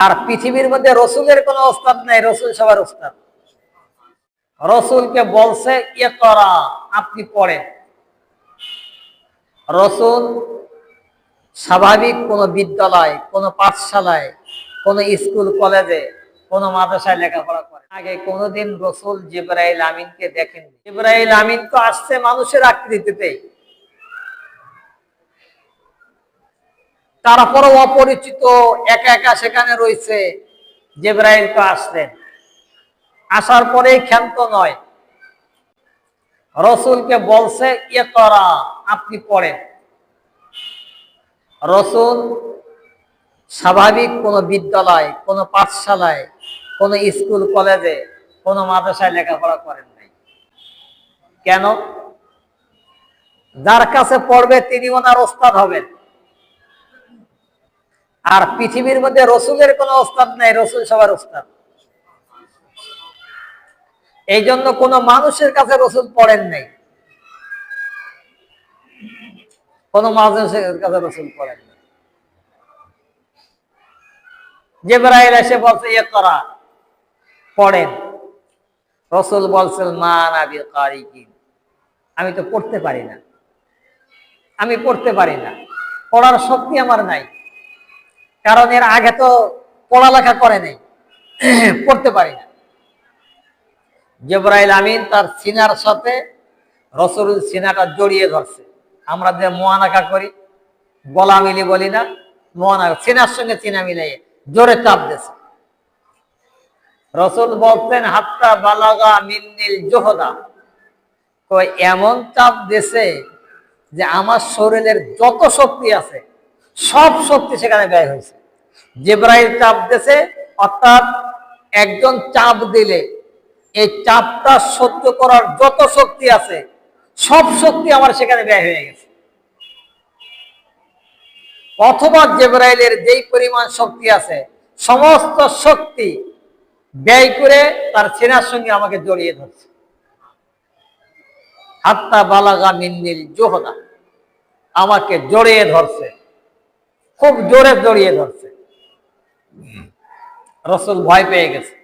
আর পৃথিবীর মধ্যে রসুলের কোনো ওস্তাদ নাই, রসুল সবার ওস্তাদ। রসুলকে বলছে ইয়ে করা, আপনি পড়েন। রসুল স্বাভাবিক কোনো বিদ্যালয়, কোনো পাঠশালায়, কোনো স্কুল, কলেজে, কোনো মাদ্রাসায় লেখাপড়া করে। আগে কোনোদিন রসুল জিব্রাইল আমিনকে দেখেন জিব্রাইল আমিন তো আসছে মানুষের আকৃতিতে তারপরও অপরিচিত, একা একা সেখানে রয়েছে জিব্রাইল তো আসলেন। আসার পরে ক্ষান্ত নয়। রসুলকে বলছে ইয়ে করা আপনি পড়েন। রসুল স্বাভাবিক কোনো বিদ্যালয়, কোনো পাঠশালায়, কোনো স্কুল, কলেজে, কোনো মাদ্রাসায় লেখাপড়া করেন নাই। কেন? যার কাছে পড়বে তিনি ওনার ওস্তাদ হবেন। আর পৃথিবীর মধ্যে রসুলের কোনো ওস্তাদ নাই, রসুল সবার ওস্তাদ। এই জন্য কোনো মানুষের কাছে রসুল পড়েন নাই। কোন মানুষের কাছে রসুল পড়েন নাই। জেবরাইল এসে বলছে ইয়ে করা পড়েন। রসুল বলছেন, মা নাবি আমি তো পড়তে পারি না। আমি পড়তে পারি না। পড়ার শক্তি আমার নাই। কারণ এর আগে তো পড়ালেখা করে নাই, পড়তে পারি না। জেবরাইল আমিন তার সিনার সাথে রসুল সিনাটা জড়িয়ে ধরছে। আমরা যে মোয়ানাকা করি, গলা মিলি বলি না, মোয়ানাকা, সিনার সঙ্গে চিনা মিলাই জোরে চাপ দিছে রসুল বলতেন হাত্তা বালাগা মিন্নিল জোহদা। এমন চাপ দিছে যে আমার শরীরের যত শক্তি আছে, সব শক্তি সেখানে ব্যয় হয়েছে। জেব্রাইল চাপ দিছে অর্থাৎ একজন চাপ দিলে এই চাপটা সহ্য করার যত শক্তি আছে, সব শক্তি আমার সেখানে ব্যয় হয়ে গেছে। অথবা জেব্রাইলের যেই পরিমাণ শক্তি আছে, সমস্ত শক্তি ব্যয় করে তার সেনার সঙ্গে আমাকে জড়িয়ে ধরছে। হাত্তা বালাগা মিন্নিল জোহদা, আমাকে জড়িয়ে ধরছে, খুব জোরে জড়িয়ে ধরছে। রসুল ভয় পেয়ে গেছে।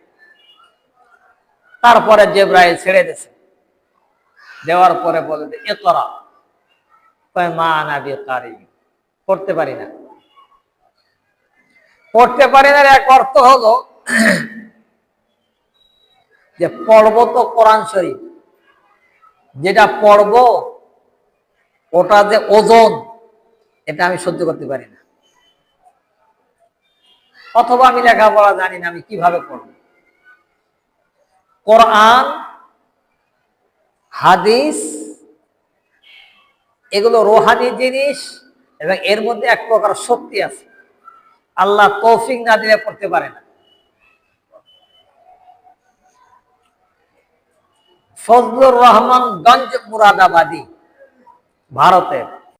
তারপরে জেব্রাইল ছেড়ে দিছে দেওয়ার পরে বলে এ তোরা? কয়, মা নাবি কারি পড়তে পারি না। পড়তে পারি না এক অর্থ হলো যে, পড়ব তো কোরআন শরীফ। যেটা পড়ব, ওটা যে ওজন, এটা আমি সহ্য করতে পারি না। অথবা আমি লেখাপড়া জানি না, আমি কীভাবে পড়ব? কোরআন, হাদিস, এগুলো রোহানি জিনিস এবং এর মধ্যে এক প্রকার শক্তি আছে। আল্লাহ তৌফিক না দিলে পড়তে পারে না। ফজলুর রহমান গঞ্জ মুরাদাবাদী, ভারতের।